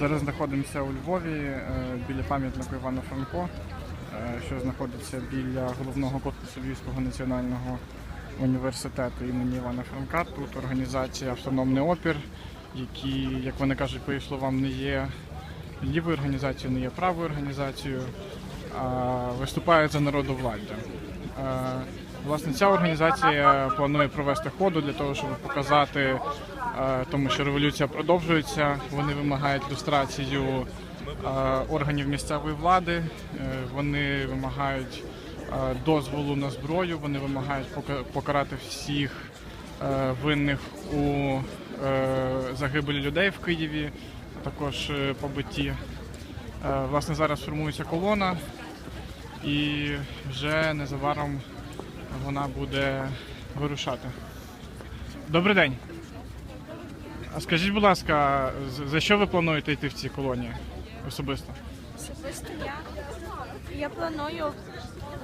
Зараз знаходимося у Львові е, біля пам'ятника Івана Франко, е, що знаходиться біля головного корпусу Львівського національного університету імені Івана Франка. Тут організація Автономний опір, які, як вони кажуть, по їх словам, не є лівою організацією, не є правою організацією, а виступають за народовладдя. Е, Власне, ця організація планує провести ходу для того, щоб показати е, тому, що революція продовжується. Вони вимагають люстрацію е, органів місцевої влади, е, вони вимагають е, дозволу на зброю, вони вимагають пока- покарати всіх е, винних у е, загибелі людей в Києві, а також е, побитті. Е, Власне, зараз формується колона, і вже незабаром вона буде вирушати. Добрий день. А скажіть, будь ласка, за що ви плануєте йти в ці колонії особисто? Особисто я. Я планую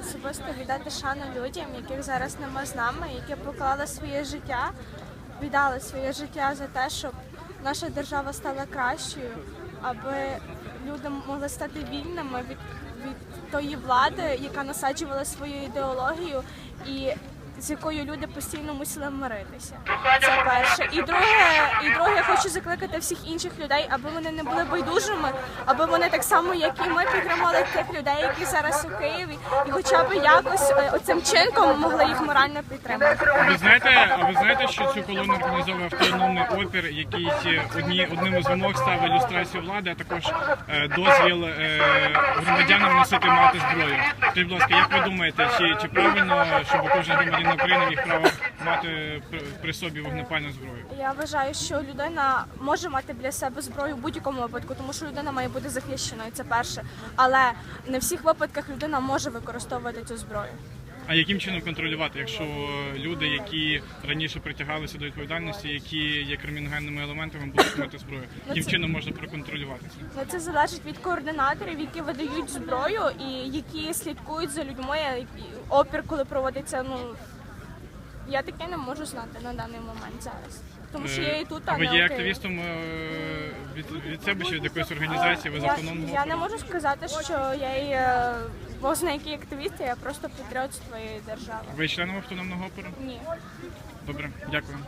особисто віддати шану людям, яких зараз нема з нами, які поклали своє життя, віддали своє життя за те, щоб наша держава стала кращою, аби люди могли стати вільними від, від тої влади, яка насаджувала свою ідеологію. І з якою люди постійно мусили миритися. Це перше. І друге, і друге, я хочу закликати всіх інших людей, аби вони не були байдужими, аби вони так само, як і ми, підтримали тих людей, які зараз у Києві, і хоча б якось е, оцим чинком могли їх морально підтримати. А ви знаєте, а ви знаєте, що цю колону організовує автономний опір, який одні одним із вимог ставить ілюстрацію влади, а також е, дозвіл е, громадянам носити мати зброю. Скажіть, будь ласка, як ви думаєте, чи, чи правильно, щоб кожен громадянин України їх право мати при собі вогнепальну зброю? Я вважаю, що людина може мати для себе зброю в будь-якому випадку, тому що людина має бути захищеною. Це перше. Але не в всіх випадках людина може використовувати цю зброю. А яким чином контролювати, якщо люди, які раніше притягалися до відповідальності, які є криміногенними елементами, будуть мати зброю? Яким чином можна проконтролювати це? Ну, Це залежить від координаторів, які видають зброю і які слідкують за людьми. Опір, коли проводиться, ну я таке не можу знати на даний момент зараз. Тому що я і тут, а ви не є Києві. активістом е, від, від себе чи від якоїсь організації, ви з Я, автономного я не можу сказати, що я є е, який активіст, я просто патріот своєї держави. Ви членом автономного опору? Ні. Добре, дякую.